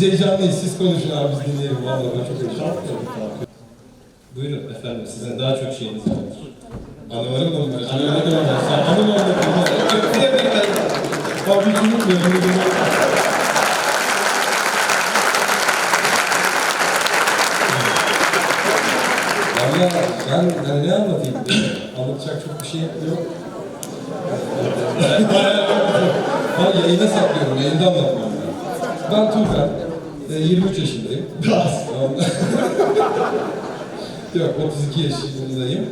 Biz heyecanlıyız. Siz konuşun abi biz dinleyelim. Vallahi ben çok heyecanlıyım. Buyurun efendim, sizin daha çok şeyiniz vardır. Anılarım da bunlar. Anılarım da var. Anım anlatılmaz. Bir de bir tane. Tabii ki unutmuyorum. Valla ben yani ne anlatayım? Anlatacak çok bir şey yok. ben yayına saklıyorum, yayında anlatmam. Ben Tuğkan, e, 23 yaşındayım. yok, 32 yaşındayım.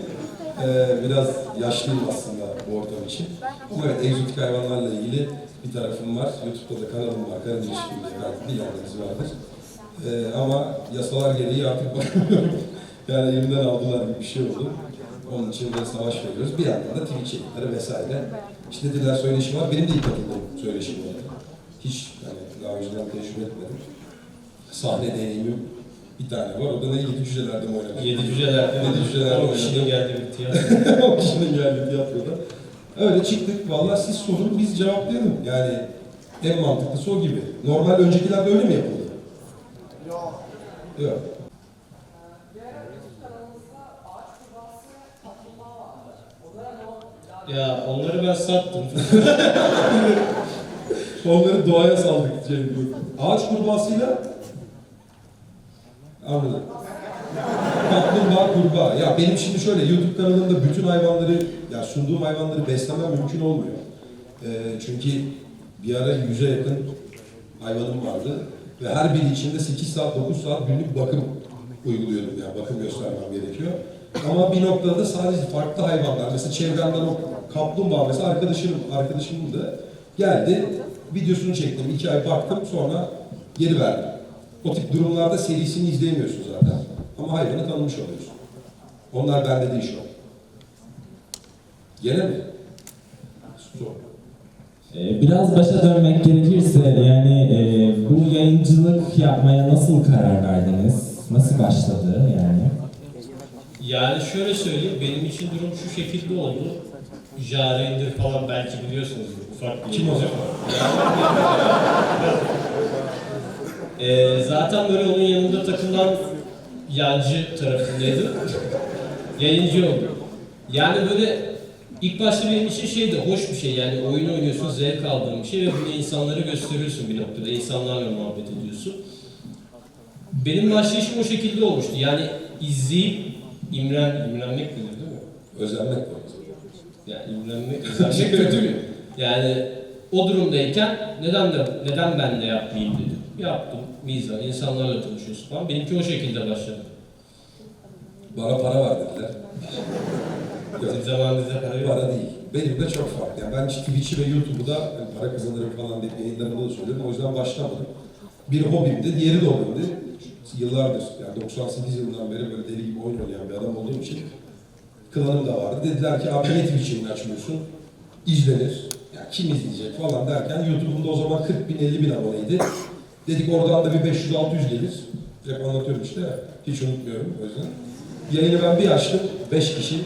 Ee, biraz yaşlıyım aslında bu ortam için. Ama evet, egzotik hayvanlarla ilgili bir tarafım var. YouTube'da da kanalım var, Karadeniz Şimdi belki bilenleriniz vardır. Ee, ama yasalar gereği artık bakamıyorum. yani elimden aldılar gibi bir şey oldu. Onun için de savaş veriyoruz. Bir yandan da Twitch yayınları vesaire. İşte dediler söyleşi var. Benim de ilk katıldığım söyleşim var. Hiç yani daha önceden tecrübe etmedim. Sahne deneyimim bir tane var. O da ne yedi cücelerde mi oynadım? Yedi cücelerden, Yedi cücelerden on kişinin oynadım. geldiği bir tiyatro. o kişinin geldi tiyatroda. Öyle çıktık. Vallahi siz sorun biz cevaplayalım. Yani en mantıklısı o gibi. Normal öncekilerde öyle mi yapıldı? Yok. Yok. Ya onları ben sattım. Onları doğaya saldık diyor. Ağaç kurbağasıyla Anladım. Kaplumbağa kurbağa. Ya benim şimdi şöyle YouTube kanalımda bütün hayvanları, ya sunduğum hayvanları beslemem mümkün olmuyor. Ee, çünkü bir ara yüze yakın hayvanım vardı. Ve her biri içinde 8 saat, 9 saat günlük bakım uyguluyordum. Yani bakım göstermem gerekiyor. Ama bir noktada sadece farklı hayvanlar, mesela çevremden o kaplumbağa mesela arkadaşım, arkadaşımın da geldi, videosunu çektim, iki ay baktım sonra geri verdim. O tip durumlarda serisini izleyemiyorsun zaten. Ama hayvanı tanımış oluyorsun. Onlar bende değil şu an. Gene mi? Zor. Ee, Biraz başa dönmek gerekirse yani e, bu yayıncılık yapmaya nasıl karar verdiniz? Nasıl başladı yani? Yani şöyle söyleyeyim, benim için durum şu şekilde oldu. Jare'indir falan belki biliyorsunuz ufak bir Kim o zaman? Ee, zaten böyle onun yanında takılan yancı tarafındaydı. Yayıncı oldu. Yani böyle ilk başta benim için şeydi, hoş bir şey yani oyun oynuyorsun, zevk aldığın bir şey ve bunu insanlara gösteriyorsun bir noktada, insanlarla muhabbet ediyorsun. Benim başlayışım o şekilde olmuştu. Yani izleyip imren, imrenmek denir değil mi? Özenmek var. Yani imrenmek, özenmek kötü mü? Yani o durumdayken neden de neden ben de yapmayayım dedim. Yaptım. Mizah, insanlarla tanışıyorsun falan. Benimki o şekilde başladı. Bana para ver dediler. Sizin zamanınızda para yok. Para değil. Benim de çok farklı. Yani ben Twitch'i ve YouTube'u da yani para kazanırım falan diye yayınlarımda da söylüyorum. O yüzden başlamadım. Bir hobimdi, diğeri de hobimdi. Yıllardır, yani 98 yılından beri böyle deli gibi oyun oynayan bir adam olduğum için klanım da vardı. Dediler ki abi niye Twitch yayını açmıyorsun? İzlenir. Yani kim izleyecek falan derken YouTube'umda o zaman 40 bin 50 bin aboneydi. Dedik oradan da bir 500-600 gelir. Hep anlatıyorum işte. Hiç unutmuyorum o yüzden. Yayını ben bir açtım. 5 kişi.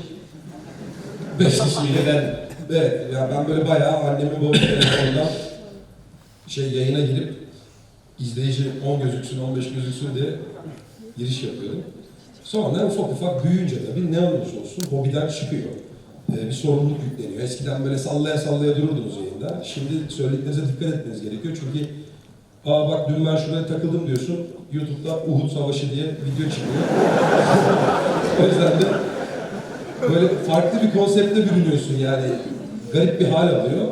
5 kişiyle ben. Evet, yani ben böyle bayağı annemin babamın telefonundan şey yayına girip izleyici 10 gözüksün, 15 gözüksün diye giriş yapıyordum. Sonra ufak ufak büyüyünce tabii ne olursa olsun hobiden çıkıyor. Ee, bir sorumluluk yükleniyor. Eskiden böyle sallaya sallaya dururdunuz yayında. Şimdi söylediklerinize dikkat etmeniz gerekiyor. Çünkü aa bak dün ben şuraya takıldım diyorsun. YouTube'da Uhud Savaşı diye video çıkıyor. o yüzden de böyle farklı bir konsepte bürünüyorsun yani. Garip bir hal alıyor.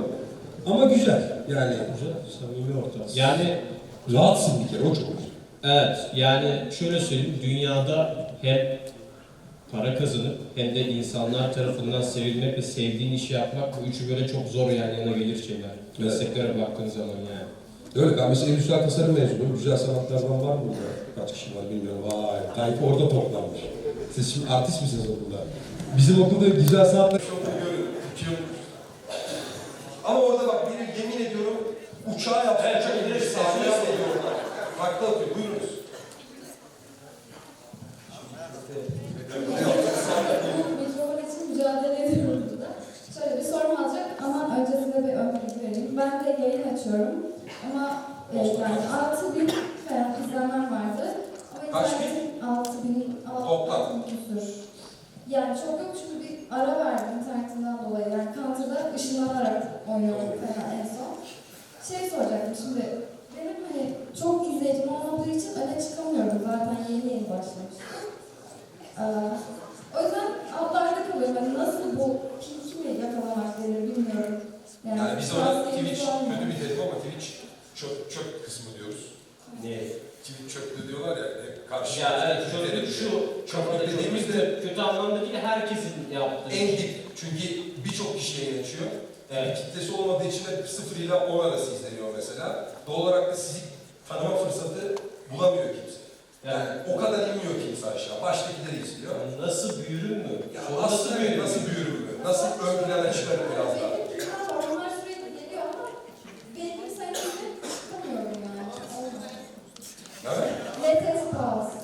Ama güzel. Yani Güzel, samimi ortam. Yani rahatsın bir kere o çok güzel. evet, yani şöyle söyleyeyim, dünyada hem para kazanıp hem de insanlar tarafından sevilmek ve sevdiğin işi yapmak bu üçü böyle çok zor yan yana gelir şeyler. Mesleklere baktığın zaman yani. Öyle ben mesela endüstriyel tasarım mezunuyum. Güzel sanatlardan var mı burada? Kaç kişi var bilmiyorum. Vay, tayfa orada toplanmış. Siz şimdi artist misiniz okulda? Bizim okulda güzel sanatlar çok görüyorum. Ama orada bak biri yemin ediyorum uçağı yaptı. Evet, çok iyi. Sahne orada. Takla atıyor. Buyurunuz. Ben de yayın açıyorum. Ama e, yani 6000 falan izlenmem vardı. Ama Kaç internetin 6000 Toplam. 6000 küsur. Yani çok yok çünkü bir ara verdim internetimden dolayı. Yani Counter'da ışınlanarak oynuyorum falan en son. Şey soracaktım şimdi. Benim hani çok izleyicim olmadığı için öne çıkamıyorum. Zaten yeni yeni başlamıştım. Ee, o yüzden altlarda kalıyorum. Hani nasıl bu peak mi yakalamak denir bilmiyorum. Yani biz ona Twitch kötü bir terim ama Twitch çöp, çöp kısmı diyoruz. Ne? Twitch çöplü diyorlar ya hep karşı. Ya evet, çöplük şu, Çöplük dediğimizde kötü, kötü anlamda değil, herkesin yaptığı. en dip. Çünkü birçok kişi yayın açıyor. Evet. Bir kitlesi olmadığı için hep 0 ile 10 arası izleniyor mesela. Doğal olarak da sizi tanıma fırsatı bulamıyor kimse. Yani Yani, o kadar inmiyor kimse aşağı. Baştakileri izliyor. nasıl büyürüm mü? Ya Sonra nasıl büyür, nasıl büyür mü? Nasıl ön plana çıkarır biraz daha? Benim onlar sürekli geliyor ama benim sayımda çıkamıyorum yani. Evet. Letes pause.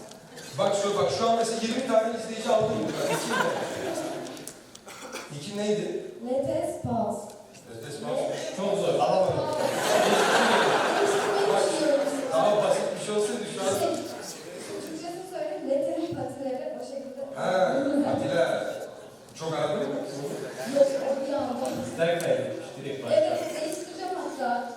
Bak şu bak şu an mesela 20 tane izleyici aldım burada. İki ne? İki neydi? Letes pause. Ötes bak. Çok zor. Alamadım. Daha basit bir şey olsaydı şu an. Türkçesini söyleyeyim. Lete'nin patileri o şekilde. Ha, Atilla. Çok aradın mı? Yok, o bir anda. İster kaybetmiş, direkt başlar. Evet, değiştireceğim hatta.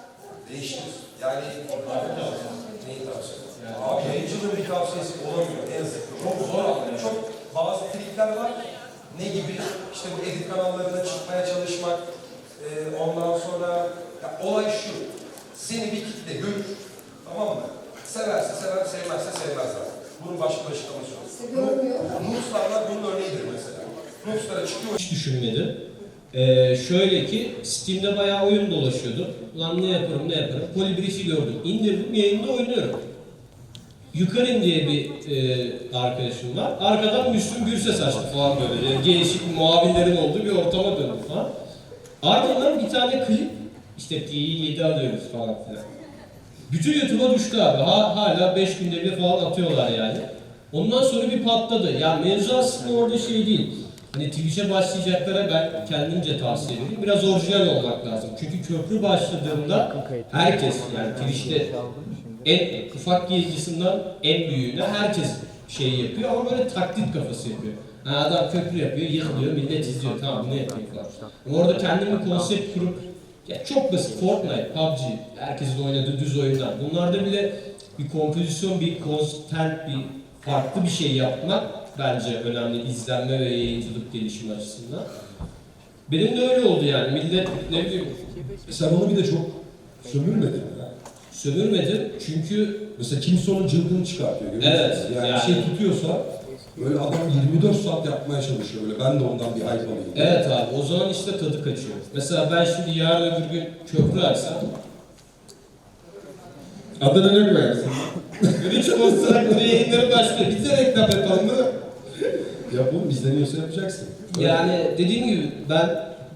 Değiştir. Yani Abi tavsiye. neyi tavsiye? Yani. Abi yayıncılığın bir tavsiyesi olamıyor. En yazık. Çok zor abi. Çok bazı trikler var. Ne gibi? İşte bu edit kanallarına çıkmaya çalışmak. Ee, ondan sonra ya olay şu. Seni bir kitle görür. Tamam mı? Severse sever, sevmezse sevmez zaten. Bunun başka bir açıklaması yok. İşte görmüyor. Noobslarlar bunun örneğidir Noobslara çıkıyor. Hiç düşünmedi. Ee, şöyle ki Steam'de bayağı oyun dolaşıyordu. Lan ne yaparım ne yaparım. Polybridge'i gördüm. İndirdim yayında oynuyorum. Yukarın diye bir e, arkadaşım var. Arkadan Müslüm Gürses açtı falan böyle. Yani Gençlik muavinlerin olduğu bir ortama döndü falan. Ardından bir tane klip işte T'yi 7 alıyoruz falan filan. Bütün YouTube'a düştü abi. Ha, hala 5 günde bir falan atıyorlar yani. Ondan sonra bir patladı. Ya mevzu aslında orada şey değil. Hani Twitch'e başlayacaklara ben kendimce tavsiye ederim. Biraz orijinal olmak lazım. Çünkü köprü başladığında herkes yani Twitch'te en ufak yayıncısından en büyüğüne herkes şey yapıyor ama böyle taklit kafası yapıyor. Ha, adam köprü yapıyor, yıkılıyor, millet izliyor. Tamam bunu yapayım falan. Ama orada kendim konsept kurup ya çok basit Fortnite, PUBG, herkesin oynadığı düz oyunlar. Bunlarda bile bir kompozisyon, bir content, bir farklı bir şey yapmak bence önemli izlenme ve yayıncılık gelişimi açısından. Benim de öyle oldu yani. Millet ne bileyim Sen onu bir de çok sömürmedin ya. sömürmedi çünkü Mesela kimse onun cılgını çıkartıyor. görüyor Evet, musunuz? Yani, yani. bir şey tutuyorsa böyle adam 24 saat yapmaya çalışıyor böyle. Ben de ondan bir hype alayım. Evet abi o zaman işte tadı kaçıyor. Mesela ben şimdi yarın öbür gün köprü açsam Adına ne koyarsın? Grinch konser yayınları başlıyor. Bize reklam yapalım değil mi? ya bu izleniyorsa yapacaksın. Yani dediğim gibi ben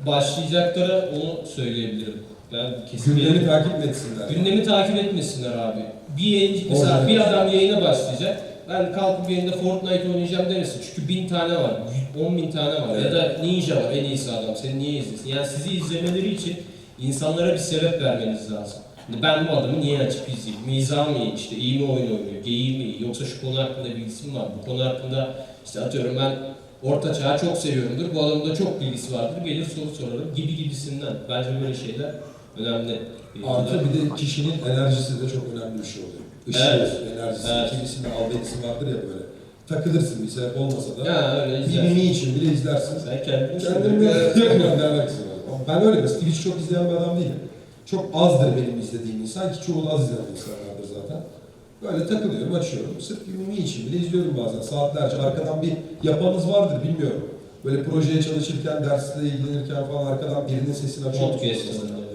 başlayacaklara onu söyleyebilirim. Ben kesin Gündemi takip etsinler? Gündemi takip etmesinler abi. Bir yayıncı, mesela Orijinal. bir adam yayına başlayacak. Ben kalkıp yayında Fortnite oynayacağım demesin. Çünkü bin tane var, on bin tane var. Ya da Ninja var en iyisi adam. Seni niye izlesin? Yani sizi izlemeleri için insanlara bir sebep vermeniz lazım. Ben bu adamı niye açıp izleyeyim? İyi, işte iyi mi oyun oynuyor, geyiği mi iyi, yoksa şu konu hakkında bilgisi mi var? Bu konu hakkında işte atıyorum ben Orta Çağ'ı çok seviyorumdur, bu adamın da çok bilgisi vardır, gelir soru sorarım gibi gibisinden. Bence böyle şeyler önemli. Artı bir de kişinin enerjisi de çok önemli bir şey oluyor. Işığı, Evet. enerjisi, Evet. kimisinin albenisi vardır ya böyle. Takılırsın bir sebep olmasa da. Ha öyle Bir izlersin. mimi için bile izlersin. Sen kendini alakası var. Ama Ben öyle mesela Twitch çok izleyen bir adam değilim. Çok azdır benim izlediğim insan ki çoğu az izleyen insanlardır zaten. Böyle takılıyorum, açıyorum. Sırf mimi için bile izliyorum bazen. Saatlerce arkadan bir yapanız vardır bilmiyorum. Böyle projeye çalışırken, dersle ilgilenirken falan arkadan birinin sesini açıyor. Podcast musunuz mesela? aslında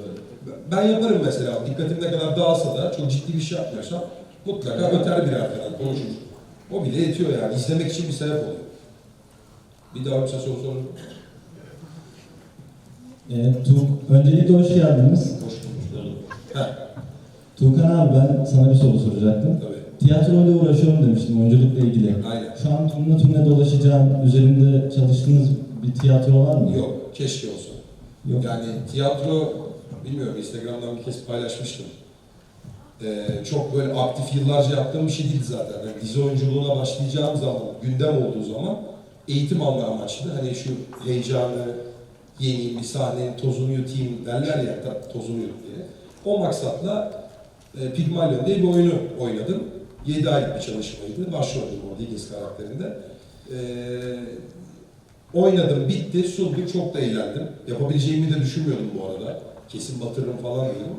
böyle. Ben yaparım mesela. Dikkatim ne kadar dağılsa da çok ciddi bir şey yapmıyorsam mutlaka öter bir arkadan konuşur. O bile yetiyor yani. İzlemek için bir sebep oluyor. Bir daha bir soru sorun. E, Tu- öncelikle hoş geldiniz. Hoş bulduk. Tuğkan abi ben sana bir soru soracaktım. tabii. Tiyatroyla uğraşıyorum demiştim, oyunculukla ilgili. Aynen. Şu an turne turne dolaşacağım, üzerinde çalıştığınız bir tiyatro var mı? Yok, keşke olsa. Yok. Yani tiyatro bilmiyorum Instagram'dan bir kez paylaşmıştım. Ee, çok böyle aktif yıllarca yaptığım bir şey değil zaten. Yani dizi oyunculuğuna başlayacağım zaman, gündem olduğu zaman eğitim alma amaçlı. Hani şu heyecanı, yeni bir sahnenin tozunu yutayım derler ya, tozunu yut diye. O maksatla e, Pygmalion diye bir oyunu oynadım. 7 aylık bir çalışmaydı. Başroldüm orada Higgins karakterinde. Ee, oynadım, bitti, sundum, çok da eğlendim. Yapabileceğimi de düşünmüyordum bu arada. Kesin batırırım falan diyordum.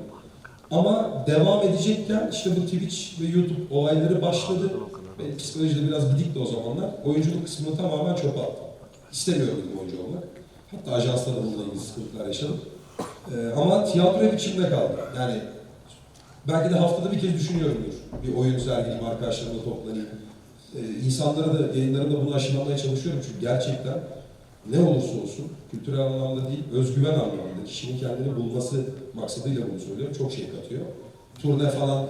Ama devam edecekken işte bu Twitch ve YouTube olayları başladı. Benim psikolojide biraz gidikti o zamanlar. Oyunculuk kısmını tamamen çöpe attım. İstemiyorum oyuncu olmak. Hatta ajansla da bununla ilgili sıkıntılar yaşadım. Ee, ama tiyatro hep içimde kaldı. Yani belki de haftada bir kez düşünüyorumdur. Bir oyun sergileyim, arkadaşlarımla toplanayım. Ee, insanlara da, yayınlarımda bunu aşılamaya çalışıyorum çünkü gerçekten ne olursa olsun, kültürel anlamda değil, özgüven anlamında, kişinin kendini bulması maksadıyla bunu söylüyorum, çok şey katıyor. Turne falan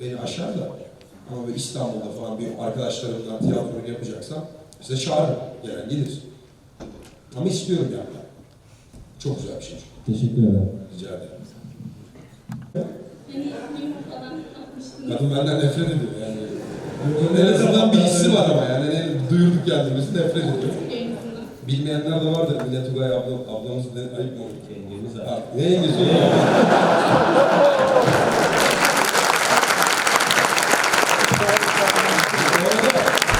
beni aşar da, ama İstanbul'da falan bir arkadaşlarımla tiyatro yapacaksam, işte çağırın, gelen gelir. Ama istiyorum yani. Çok güzel bir şey. Teşekkür ederim. Rica ederim. Kadın benden nefret ediyor yani. En azından bir hissi var ama yani. yani duyurduk kendimizi nefret ediyor. Bilmeyenler de vardır. Millet Tugay ablam, ablamız ne ayıp mı? Kendimiz Ha, ne yengesi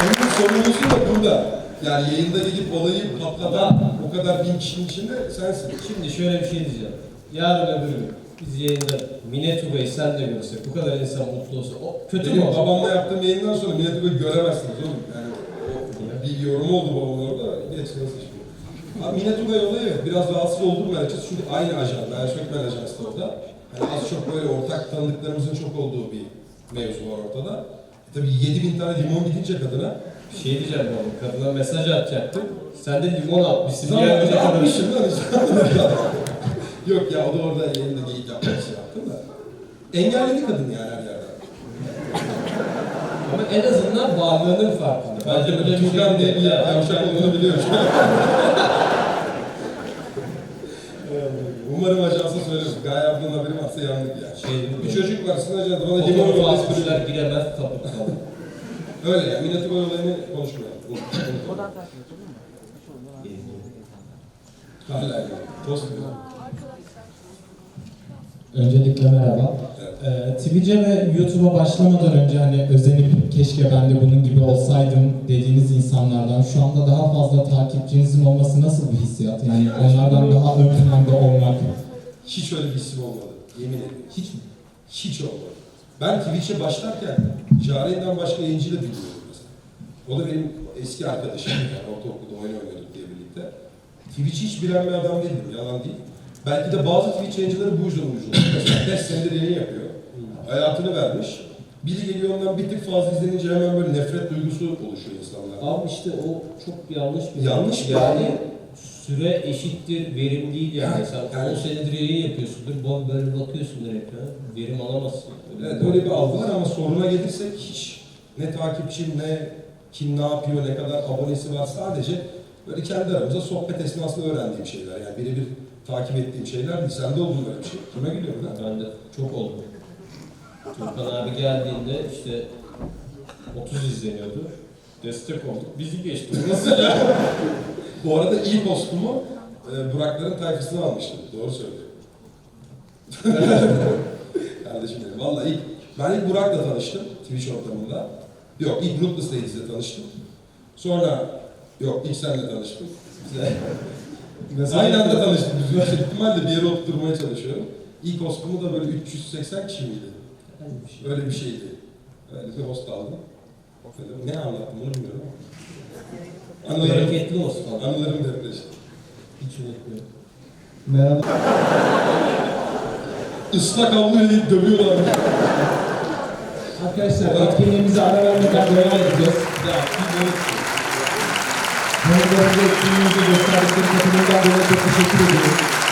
Onun sorumlusu da burada. Yani yayında gelip olayı patlatan o kadar bin kişinin içinde sensin. Şimdi şöyle bir şey diyeceğim. Yarın öbür gün biz yayında Mine Tugay'ı sen de görsek, bu kadar insan mutlu olsa, o kötü mü Benim olacak? babamla yaptığım yayından sonra Millet Tugay'ı göremezsiniz oğlum. Yani o bir yorum oldu babamın orada. Geç nasıl iş bu? Abi Mine Tugay olayı biraz rahatsız oldum ben açıkçası çünkü aynı ajan, ben Sökmen Ajansı da orada. Yani az çok böyle ortak tanıdıklarımızın çok olduğu bir mevzu var ortada. E tabii 7000 tane limon gidince kadına şey diyeceğim ben, kadına mesaj atacaktım. Sen de limon atmışsın. Tamam, Diğer bir yapmışım lan. Yok ya o da orada yayında geyik yapmak için yaptım da. Engelledi kadın yani her yerden. Ama en azından varlığının farkında. Bence böyle bir şey diye bir yavşak olduğunu biliyorum. Umarım ajansa söyleriz. Gaye ablanın haberi varsa yandık ya. Şey, Bir çocuk var sizin ajanda bana limon yollayıp atmışlar, giremez, kapı kapalı. Öyle ya. Milleti boy olayını konuşmayalım. Hala ya. Tost diyor. Öncelikle merhaba. Ee, Twitch'e ve YouTube'a başlamadan önce hani özenip keşke ben de bunun gibi olsaydım dediğiniz insanlardan şu anda daha fazla takipçinizin olması nasıl bir hissiyat? Yani onlardan daha ön planda olmak. Hiç öyle bir isim olmadı. Yemin ederim. Hiç mi? Hiç olmadı. Ben Twitch'e başlarken Cariye'den başka yayıncı da bilmiyordum mesela. O da benim eski arkadaşım. Yani ortaokulda oyun oynuyorduk diye birlikte. Twitch'i hiç bilen bir adam değildim. Yalan değil. Belki de bazı Twitch yayıncıları bu yüzden uyucu oldu. Mesela 5 senedir yayın yapıyor. Hayatını vermiş. Biri geliyor ondan bir tık fazla izlenince hemen böyle nefret duygusu oluşuyor insanlarda. Abi işte o çok yanlış bir Yanlış bir yani süre eşittir verim değil yani. Yani- Sen yani- 10 senedir yayın yapıyorsundur, bu- böyle bakıyorsundur ekrana, verim alamazsın. Evet öyle bir algı var ama soruna gelirsek hiç ne takipçim ne kim ne yapıyor ne kadar abonesi var sadece böyle kendi aramızda sohbet esnasında öğrendiğim şeyler yani birebir takip ettiğim şeyler değil. Sende oldu mu böyle bir şey? Kime gülüyorsun lan? Ben de çok oldu. Turkan abi geldiğinde işte 30 izleniyordu. Destek olduk. Bizi geçti. Nasıl ya? Bu arada ilk postumu e, Burakların tayfasına almıştım. Doğru söylüyor. Kardeşim benim. Vallahi ilk, ben ilk Burak'la tanıştım Twitch ortamında. Yok ilk Ruthless Ladies'le tanıştım. Sonra yok ilk senle tanıştım. Aynı anda tanıştık. Yüksek ihtimalle bir yere oturtmaya çalışıyorum. İlk hostumu da böyle 380 kişi miydi? Öyle bir şeydi. Öyle bir host aldım. Ne anlattım bunu bilmiyorum ama. Anılarım, Bereketli olsun abi. anılarım depreşti. Hiç unutmuyorum. Merhaba. Islak havluyla deyip dövüyorlar. Arkadaşlar etkinliğimize ara vermeden devam edeceğiz. Ya bir böyle Kendilerine etkinliğimizi gösterdikleri katılımdan dolayı çok teşekkür ediyorum.